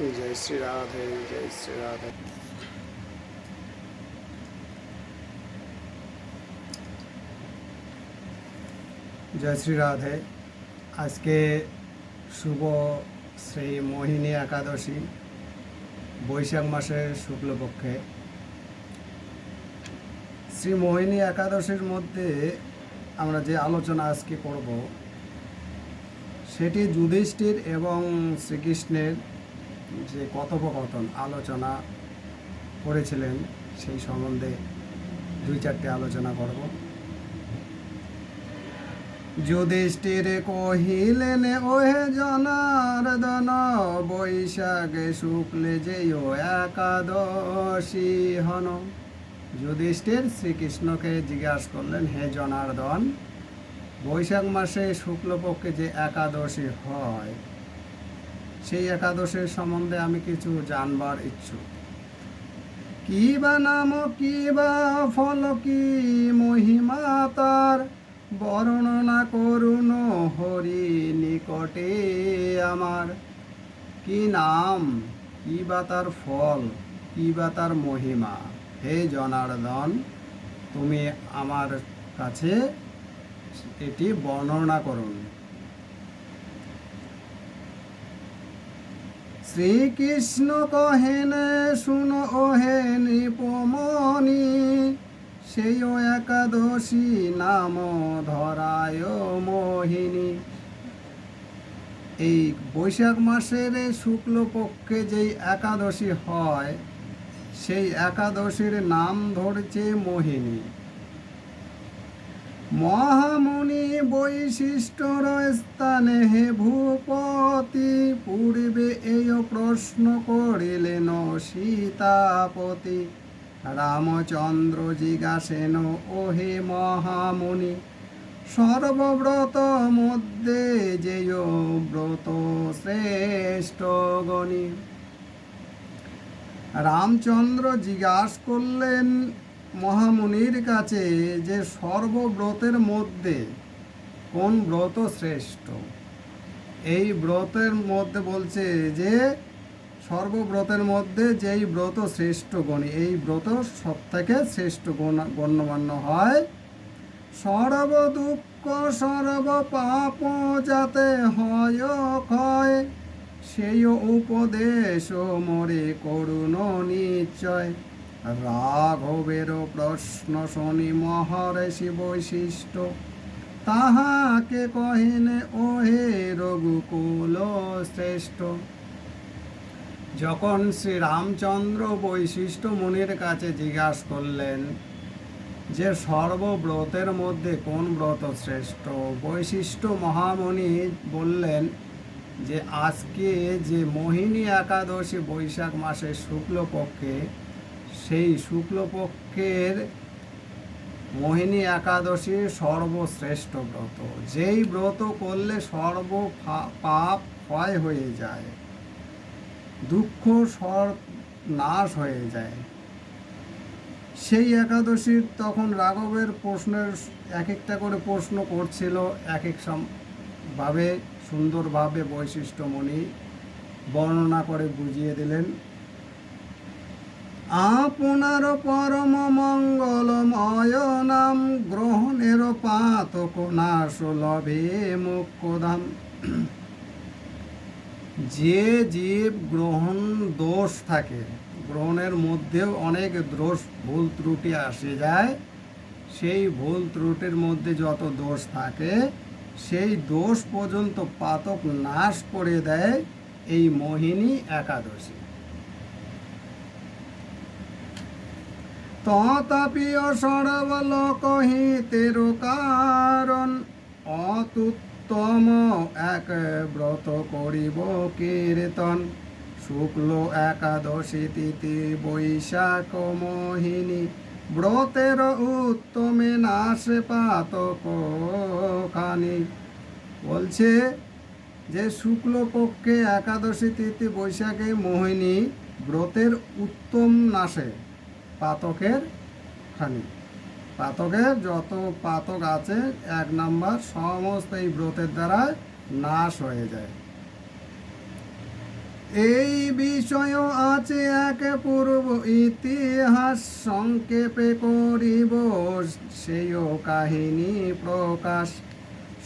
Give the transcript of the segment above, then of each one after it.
জয় শ্রী রাধে জয় শ্রী রাধে জয় শ্রী রাধে আজকে শুভ শ্রী মোহিনী একাদশী বৈশাখ মাসের শুক্লপক্ষে শ্রী মোহিনী একাদশীর মধ্যে আমরা যে আলোচনা আজকে করব, সেটি যুধিষ্ঠির এবং শ্রীকৃষ্ণের যে কথোপকথন, আলোচনা করেছিলেন সেই সম্বন্ধে দুই চারটে আলোচনা করব। যুধিষ্ঠির কহিলেন, ওহে জনার্দন, বৈশাখে শুক্লে যেয় একাদশী হন। যুধিষ্ঠির শ্রীকৃষ্ণকে জিজ্ঞাসা করলেন, হে জনার্দন, বৈশাখ মাসে শুক্লপক্ষে যে একাদশী হয় সেই একাদশের সম্বন্ধে আমি কিছু জানবার ইচ্ছুক। কি বা নাম কি বা ফল, কি মহিমা তার বর্ণনা করুন হরি নিকটে আমার। কি নাম কি বা তার ফল কি বা তার মহিমা, হে জনার্দন, তুমি আমার কাছে এটি বর্ণনা করুন। শ্রীকৃষ্ণ কহেন, শুন ওহে নৃপমণি, সেই ও একাদশী নাম ধরায় মোহিনী। এই বৈশাখ মাসের শুক্লপক্ষে যেই একাদশী হয়, সেই একাদশীর নাম ধরছে মোহিনী। মহামুনি বৈশিষ্ট্যর স্থানে হে ভূপতি, পূর্বে এই প্রশ্ন করিলেন সীতাপতি। রামচন্দ্র জিজ্ঞাসেন ও হে মহামুনি, সর্বব্রত মধ্যে যেয় ব্রত শ্রেষ্ঠ গণী? রামচন্দ্র জিজ্ঞাস করলেন মহামুনির কাছে যে সর্বব্রতের মধ্যে কোন ব্রত শ্রেষ্ঠ? এই ব্রতের মধ্যে বলছে যে সর্বব্রতের মধ্যে যেই ব্রত শ্রেষ্ঠ গণী, এই ব্রত সব থেকে শ্রেষ্ঠ গণ- গণ্যমান্য হয়। সর্ব দুঃখ, সর্ব পাপ যাতে হয় ক্ষয়, সেই উপদেশ মরে করুণ নিশ্চয়। রাঘবের প্রশ্ন শনি মহর্ষি বৈশিষ্ট্য তাহাকে কহেন, ওহে রঘুকুল শ্রেষ্ঠ। যখন শ্রী রামচন্দ্র বৈশিষ্ট্য মুনির কাছে জিজ্ঞাসা করলেন, যে সর্বব্রতের মধ্যে কোন ব্রত শ্রেষ্ঠ? বৈশিষ্ট্য মহামণি বললেন যে, আজকে যে মোহিনী একাদশী বৈশাখ মাসের শুক্লপক্ষে সেই শুক্লপক্ষের মোহিনী একাদশী সর্বশ্রেষ্ঠ ব্রত। যেই ব্রত করলে সর্ব পাপ ক্ষয় হয়ে যায়, দুঃখ সর নাশ হয়ে যায়। সেই একাদশীর তখন রাঘবের প্রশ্নের এক একটা করে প্রশ্ন করছিল। এক এক ভাবে সুন্দরভাবে বৈশিষ্ট্যমণি বর্ণনা করে বুঝিয়ে দিলেন। আপনার পরম মঙ্গলময় নাম গ্রহণের পাতক নাশ লভে যে জীব গ্রহণ দোষ থাকে, গ্রহণের মধ্যেও অনেক দোষ, ভুল ত্রুটি আসে যায়। সেই ভুল ত্রুটির মধ্যে যত দোষ থাকে, সেই দোষ পর্যন্ত পাতক নাশ করে দেয় এই মোহিনী একাদশী। তথাপিও সর্বলোক হিতের কারণ। অতুত্তম এক ব্রত করিব কীর্তন। শুক্ল একাদশী তিথি বৈশাখ মোহিনী। ব্রতের উত্তমে নাশ পাতক খানি। বলছে যে শুক্লপক্ষে একাদশী তিথি বৈশাখে মোহিনী ব্রতের উত্তম নাশে। পাতকের খানি। পাতকের যত পাতক আছে, এক নাম্বার সমস্ত এই ব্রতের দ্বারা নাশ হয়ে যায়। এই বিষয় আছে এক পূর্ব ইতিহাস, সংক্ষেপে করিব, সেও কাহিনী প্রকাশ।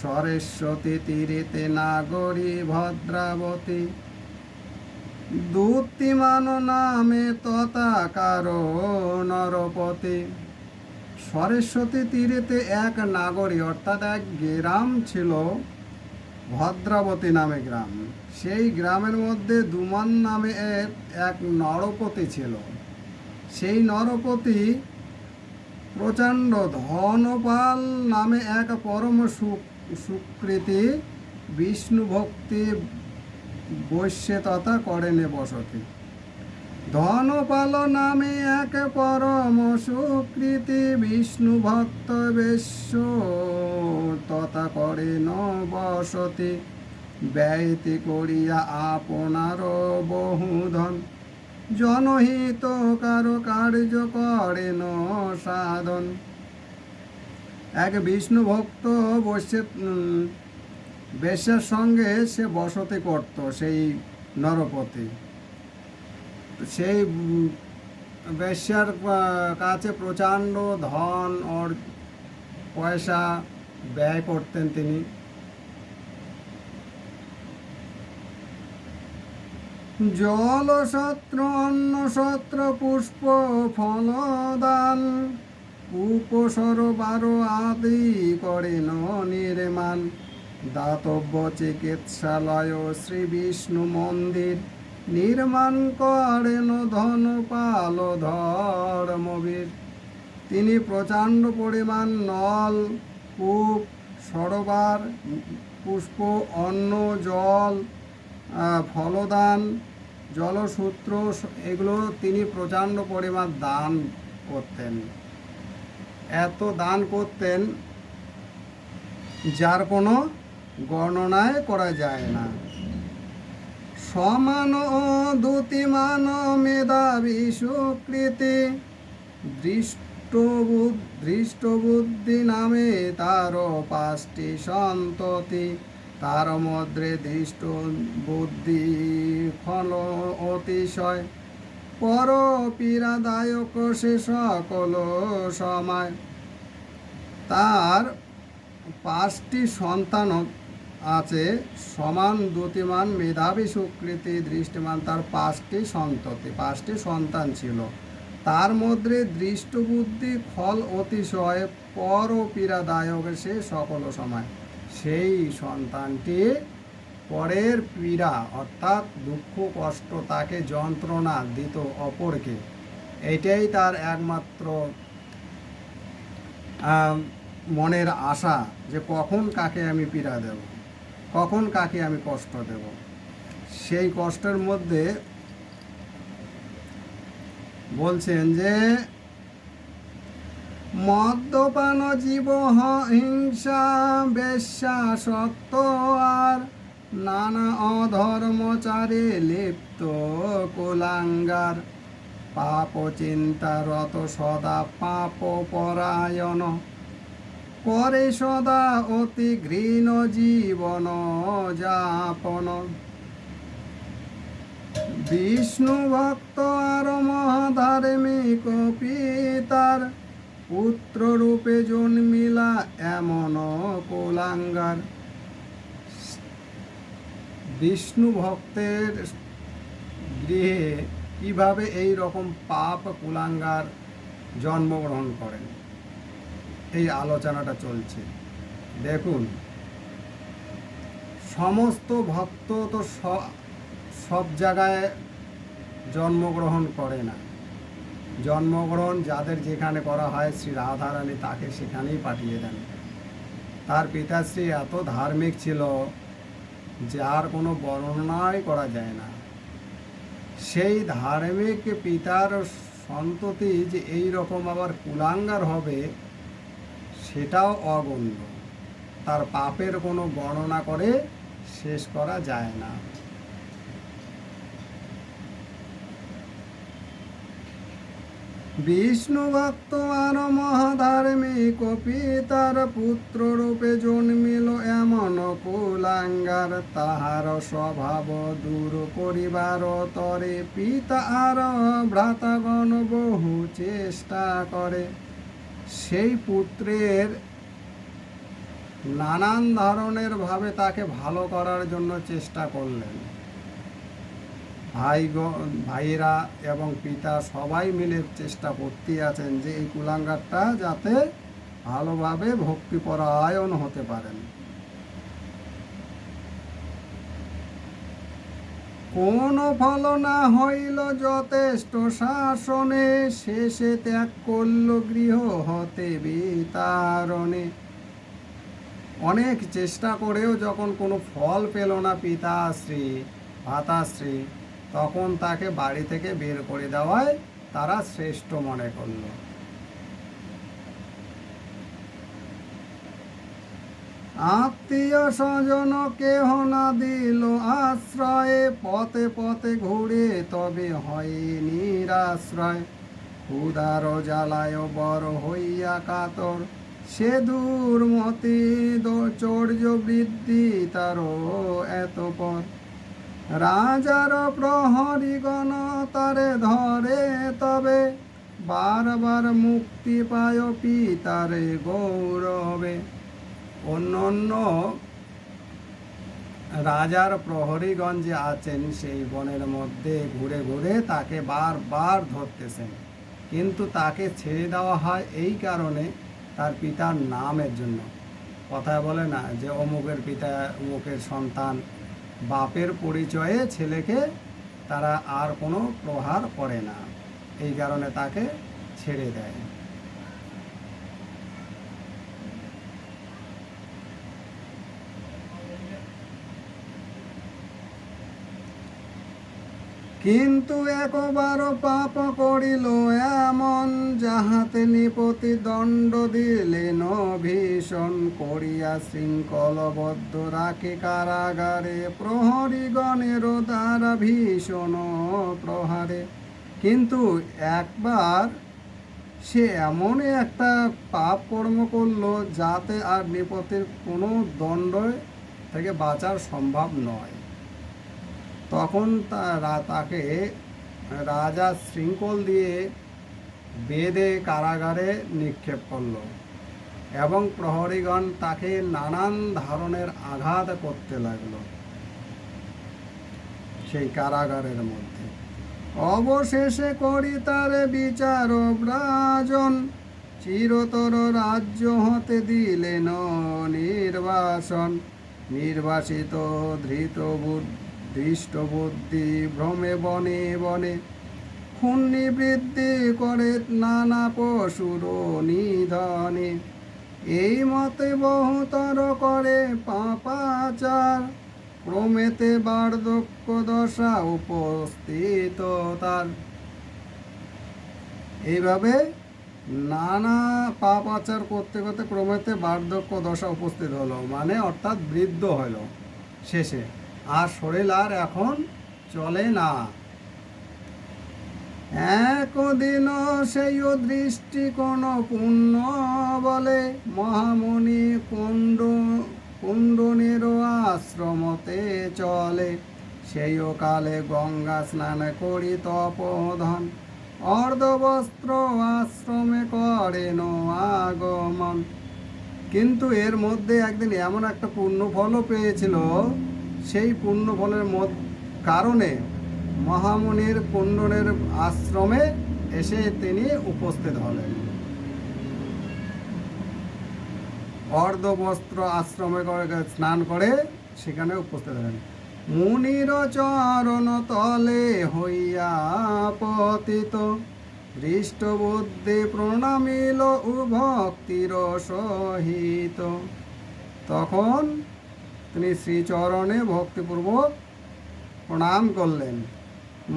সরেস্বতী তীরেতে নাগরী ভদ্রাবতী দূতিমান নামে তথা কারও নরপতি। সরস্বতী তীরেতে এক নাগরী, অর্থাৎ এক গ্রাম ছিল, ভদ্রাবতী নামে গ্রাম। সেই গ্রামের মধ্যে দুমান নামে এক নরপতি ছিল। সেই নরপতি প্রচণ্ড ধনপাল নামে এক পরম সুক- সুকৃতি বিষ্ণু ভক্তি বৈশ্যে তথা করেনে বসতি। ধনপাল নামে এক পরম সুকৃতি, বিষ্ণু ভক্ত বেশ্য, তথা করেন বসতি। ব্যয়তি করিয়া আপনার বহুধন। জনহিত কারও কার্য করেন সাধন। এক বিষ্ণু ভক্ত বসে বেশ্যার সঙ্গে সে বসতি করত, সেই নরপতি। সেই বেশ্যার কাছে প্রচণ্ড ধন ওর পয়সা ব্যয় করতেন তিনি। জল সত্র অন্ন সত্র পুষ্প, ফলদান উপসর বারো আদি করেন নির্মাণ। দাতব্য চিকিৎসালয় শ্রী বিষ্ণু মন্দির। নির্মাণ করেন ধন পাল ধর্মবীর। তিনি প্রচণ্ড পরিমাণ নল, কূপ, সরোবার, পুষ্প, অন্ন, জল ফলদান, জলসূত্র এগুলো তিনি প্রচণ্ড পরিমাণ দান করতেন। এত দান করতেন, যার কোনো গণনায় করা যায় না। সমান ও দ্যুতিমান মেধাবী সুকৃতি দৃষ্টবুদ দৃষ্টবুদ্ধি নামে তার পাঁচটি সন্ততি। তার মধ্যে দৃষ্ট বুদ্ধি ফল অতিশয়। পর পীড়াদায়ক সে সকল সময়। তার পাঁচটি সন্তান আছে সমান দ্যুতিমান মেধাবী সুকৃতি দৃষ্টিমান তার পাঁচটি সন্ততি, পাঁচটি সন্তান ছিল। তার মধ্যে দৃষ্টবুদ্ধি, ফল অতিশয়, পর পীড়াদায়ক সে সকল সময়। সেই সন্তানটি পরের পীড়া অর্থাৎ দুঃখ, কষ্ট, তাকে যন্ত্রণা দিত অপরকে। এটাই তার একমাত্র মনের আশা যে কখন কাকে আমি পীড়া দেব। কখন কাকে আমি কষ্ট দেব? সেই কষ্টের মধ্যে বলছেন যে, মদ্যপান জীব হিংসা, বেশ্যা সত্য, আর নানা অধর্মচারে লিপ্ত কুলাঙ্গার। পাপ চিন্তারত সদা পাপ পরায়ণ। করে সদা অতি ঘৃণ জীবন যাপন। বিষ্ণু ভক্ত আর মহাধার্মিক পিতার পুত্র রূপে জন্মিলা এমন কোলাঙ্গার। বিষ্ণু ভক্তের গৃহে কীভাবে এই রকম পাপ কুলাঙ্গার জন্মগ্রহণ করেন? এই আলোচনাটা চলছে। দেখুন, সমস্ত ভক্ত তো সব জায়গায় জন্মগ্রহণ করে না। জন্মগ্রহণ যাদের যেখানে করা হয়, শ্রী রাধারানী তাকে সেখানেই পাঠিয়ে দেন। তার পিতাশ্রী এত ধার্মিক ছিল যার কোনো বর্ণনাই করা যায় না। সেই ধার্মিক পিতার সন্ততি যে এই রকম আবার কুলাঙ্গার হবে সেটাও অগণ্য। তার পাপের কোনো গণনা করে শেষ করা যায় না। বিষ্ণু ভক্ত আর মহাধার্মিক পিতার পুত্র রূপে জন্মিল এমন কুলাঙ্গার। তাহার স্বভাব দূর করিবার তরে পিতা আর ভ্রাতাগণ বহু চেষ্টা করে। সেই পুত্রের নানান ধরনের ভাবে তাকে ভালো করার জন্য চেষ্টা করলেন। ভাই ভাইরা এবং পিতা সবাই মিলে চেষ্টা করতে আছেন যে এই কুলাঙ্গারটা যাতে ভালোভাবে ভক্তিপরায়ণ হতে পারেন। কোন ফল না হইল যথেষ্ট শাসনে, শেষে ত্যাগ করল গৃহ হতে বিতারণে। অনেক চেষ্টা করেও যখন কোনো ফল পেল না পিতাশ্রী, ভাতাশ্রী, তখন তাকে বাড়ি থেকে বের করে দেওয়ায় তারা শ্রেষ্ঠ মনে করল। আত্মীয় স্বজন কেহ না দিল আশ্রয়ে। পথে পথে ঘুরে তবে হয় নিরাশ্রয়। উদার জ্বালায় বড় হইয়া কাতর। সে দূর মতি চর্য বৃদ্ধি তারও এত পর। রাজার প্রহরীগণ তারে ধরে তবে। বারবার মুক্তি পায় পিতারে গৌরবে। অন্য অন্য রাজার প্রহরীগণ যে আছেন, সেই বনের মধ্যে ঘুরে ঘুরে তাকে বারবার ধরতেছেন। কিন্তু তাকে ছেড়ে দেওয়া হয় এই কারণে তার পিতার নামের জন্য। কথায় বলে না যে, অমুকের পিতা, অমুকের সন্তান, বাপের পরিচয়ে ছেলেকে তারা আর কোনো প্রহার করে না। এই কারণে তাকে ছেড়ে দেয়। কিন্তু একবার পাপ করিল এমন, যাহাতে নিপতি দণ্ড দিলেন ভীষণ করিয়া শৃঙ্খলবদ্ধ রাখে কারাগারে। প্রহরীগণের দ্বারা ভীষণ প্রহারে। কিন্তু একবার সে এমনই একটা পাপ কর্ম করল, যাতে আর নিপতির কোনো দণ্ড থেকে বাঁচার সম্ভব নয়। তখন তারা তাকে রাজা শৃঙ্খল দিয়ে বেদে কারাগারে নিক্ষেপ করল এবং প্রহরীগণ তাকে নানান ধরনের আঘাত করতে লাগল সেই কারাগারের মধ্যে। অবশেষে করি তার বিচার ব্রাজন চিরতর রাজ্য হতে দিলেন নির্বাসন নির্বাসিত ধৃত বুদ্ধ দৃষ্টবুদ্ধি ভ্রমে বনে বনে, খুন্নি বৃদ্ধি করে নানা পশুর নিধনে। এই মতে বহুতর করে পাপাচার ক্রমেতে বার্ধক্য দশা উপস্থিত তার। এইভাবে নানা পাপাচার করতে করতে ক্রমেতে বার্ধক্য দশা উপস্থিত হলো মানে অর্থাৎ বৃদ্ধ হলো শেষে। আর শরীর আর এখন চলে না। একদিন সেই দৃষ্টি কোন পুণ্য বলে মহামণি কুণ্ড কুণ্ডনের আশ্রমতে চলে। সেই কালে গঙ্গা স্নান করি তপোধন, অর্ধবস্ত্র আশ্রমে করেন আগমন। কিন্তু এর মধ্যে একদিন এমন একটা পূর্ণ ফলও পেয়েছিল সেই পুণ্যফলের মদ কারণে মহামুনির কুণ্ডনের আশ্রমে এসে তিনি উপস্থিত হলেন। অর্ধবস্ত্র আশ্রমে স্নান করে সেখানে উপস্থিত হলেন। মুনির চরণ তলে হইয়া পতিত। হৃষ্টবুদ্ধি প্রণামিল ও ভক্তির সহিত। তখন তিনি শ্রীচরণে ভক্তিপূর্বক প্রণাম করলেন।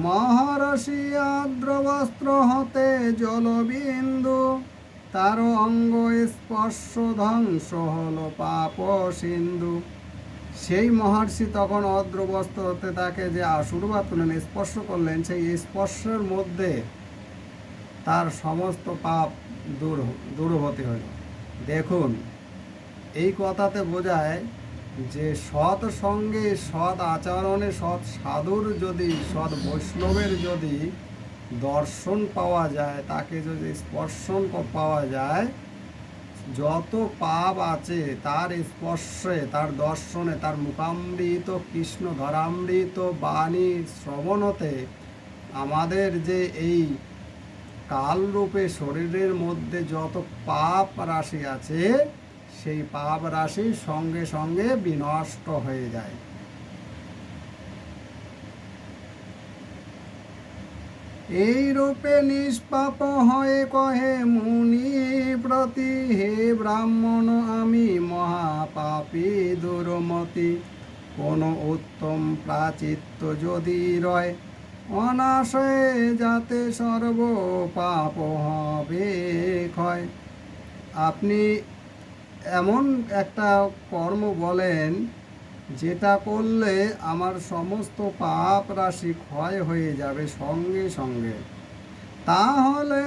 মহর্ষি আদ্র বস্ত্র হতে জলবিন্দু, তার অঙ্গ স্পর্শ ধ্বংস হল পাপ সিন্ধু। সেই মহর্ষি তখন অদ্রবস্ত্র হতে তাকে যে আশীর্বাদ করলেন স্পর্শ করলেন, সেই স্পর্শের মধ্যে তার সমস্ত পাপ দূর দূরবতী হইল দেখুন, এই কথাতে বোঝায় যে সৎ সঙ্গে সৎ আচরণে, সৎ সাধুর যদি, সৎ বৈষ্ণবের যদি দর্শন পাওয়া যায়, তাকে যদি স্পর্শন পাওয়া যায়, যত পাপ আছে, তার স্পর্শে, তার দর্শনে, তার মুখামৃত, কৃষ্ণ ধরামৃত বাণী শ্রবণতে আমাদের যে এই কালরূপে শরীরের মধ্যে যত পাপ রাশি আছে সেই পাপ রাশি সঙ্গে সঙ্গে বিনষ্ট হয়ে যায়। এই রূপে নিষ্পাপ হয়ে কহে মুনি প্রতি, হে ব্রাহ্মণ, আমি মহাপাপী দুর্মতি। কোন উত্তম প্রাচিত্য যদি রয়, অনাশয়ে যাতে সর্ব পাপ হবে ক্ষয়। আপনি এমন একটা কর্ম বলেন, যেটা করলে আমার সমস্ত পাপ রাশি ক্ষয় হয়ে যাবে সঙ্গে সঙ্গে। তাহলে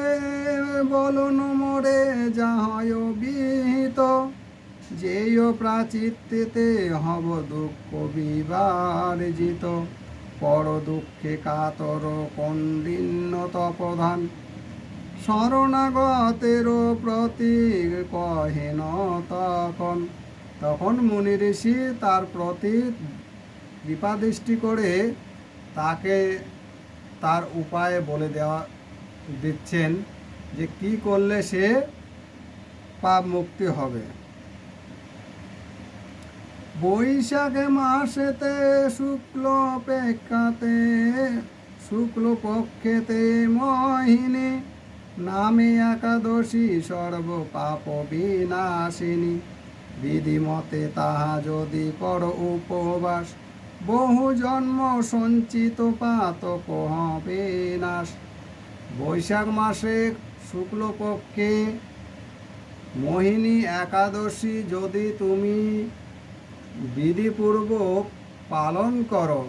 বলুন মোরে যা হয় বিহিত যেও প্রাচিত্যেতে হব দুঃখ বিবার্জিত। পর দুঃখে কাতর কন্দিন্য তপধান শরণাগতের প্রতি কহেন তখন। তখন মুনি ঋষি তার প্রতি কৃপাদৃষ্টি করে তাকে তার উপায় বলে দেওয়া, দিচ্ছেন যে কি করলে সে পাপ মুক্তি হবে। বৈশাখে মাসেতে শুক্ল অপেক্ষাতে শুক্ল পক্ষেতে মহিনী নামে একাদশী সর্ব পাপ বিনাশিনী বিধিমতে তাহা যদি কর উপবাস, বহু জন্ম সঞ্চিত পাতক হবে নাশ বৈশাখ মাসে শুক্লপক্ষে মোহিনী একাদশী যদি তুমি বিধিপূর্বক পালন করো,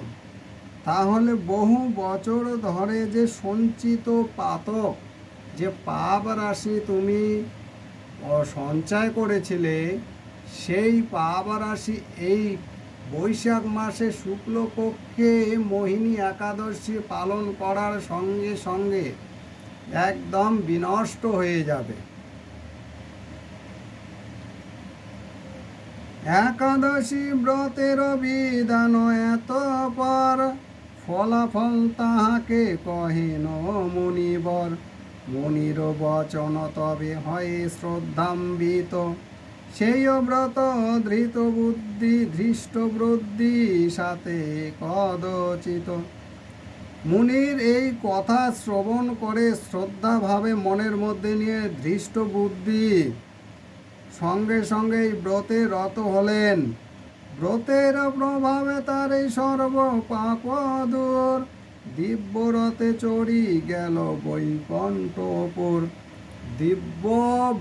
তাহলে বহু বছর ধরে যে সঞ্চিত পাতক যে পাপ রাশি তুমি সঞ্চয় করেছিলে, সেই পাপ রাশি এই বৈশাখ মাসে শুক্লপক্ষে মোহিনী একাদশী পালন করার সঙ্গে সঙ্গে একদম বিনষ্ট হয়ে যাবে। একাদশী ব্রতের বিধান এত পর ফলাফল তাহাকে কহেন মুনিবর মুনির বচন তবে হয় শ্রদ্ধাম্বিত। সেই ব্রত ধৃত বুদ্ধি ধৃষ্ট বুদ্ধি সাথে কদচিত। মুনির এই কথা শ্রবণ করে শ্রদ্ধাভাবে মনের মধ্যে নিয়ে ধৃষ্ট বুদ্ধি সঙ্গে সঙ্গে ব্রতে রত হলেন। ব্রতের প্রভাবে তার এই সর্ব পাপ দূর দিব্য রথে চড়ি গেল বৈকণ্ঠপুর দিব্য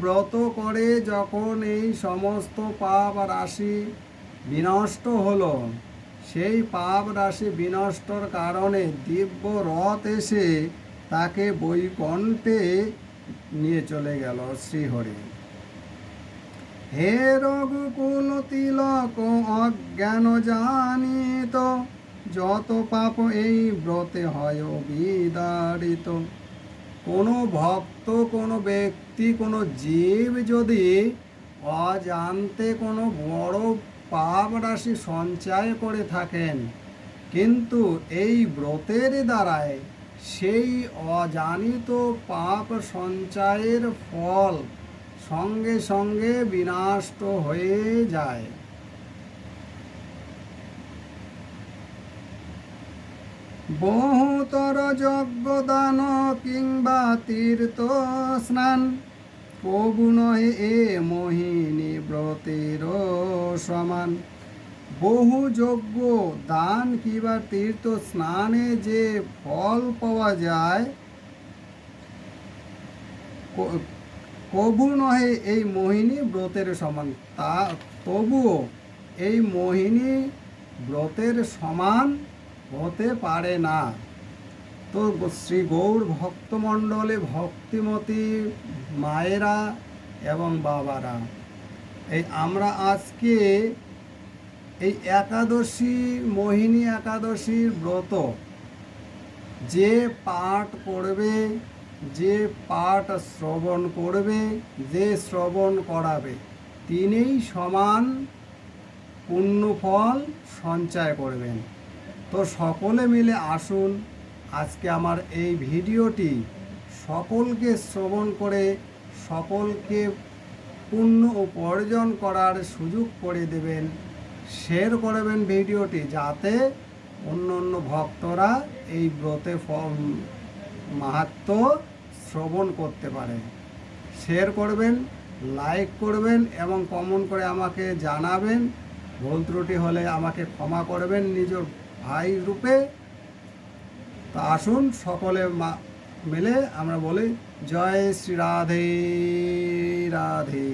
ব্রত করে যখন এই সমস্ত পাপ রাশি বিনষ্ট হলো, সেই পাপ রাশি বিনষ্টর কারণে দিব্য রথ এসে তাকে বৈকণ্ঠে নিয়ে চলে গেল শ্রীহরি। হে রঘুকুল তিলক, অজ্ঞান জানিত যত পাপ এই ব্রতে হয় বিদারিত কোনো ভক্ত, কোনো ব্যক্তি, কোনো জীব যদি অজান্তে কোনো বড় পাপ রাশি সঞ্চয় করে থাকেন, কিন্তু এই ব্রতের দ্বারায় সেই অজানিত পাপ সঞ্চয়ের ফল সঙ্গে সঙ্গে বিনষ্ট হয়ে যায়। বহুতর যজ্ঞদান কিংবা তীর্থ স্নান। প্রভু নহে এ মোহিনী ব্রতের সমান। বহু যজ্ঞ, দান কিংবা তীর্থ স্নানে যে ফল পাওয়া যায় কবু নহে এই মোহিনী ব্রতের সমান। তা, তবুও এই মোহিনী ব্রতের সমান হতে পারে না। তো শ্রী গৌর ভক্তমণ্ডলে ভক্তিমতী মায়েরা এবং বাবারা, এই আমরা আজকে এই একাদশী, মোহিনী একাদশীর ব্রত, যে পাঠ করবে, যে পাঠ শ্রবণ করবে, যে শ্রবণ করাবে, তিনিই সমান পুণ্যফল সঞ্চয় করবেন। তো সকলে মিলে আসুন আজকে আমার এই ভিডিওটি সকলকে শ্রবণ করে সকলকে পুণ্য উপার্জন করার সুযোগ করে দেবেন শেয়ার করবেন ভিডিওটি যাতে অন্য অন্য ভক্তরা এই ব্রতে মাহাত্ম শ্রবণ করতে পারে। শেয়ার করবেন লাইক করবেন এবং কমেন্ট করে আমাকে জানাবেন। ভুল ত্রুটি হলে আমাকে ক্ষমা করবেন নিজ ভাই রূপে তা আসুন সকলে মিলে আমরা বলি জয় শ্রী রাধে রাধে।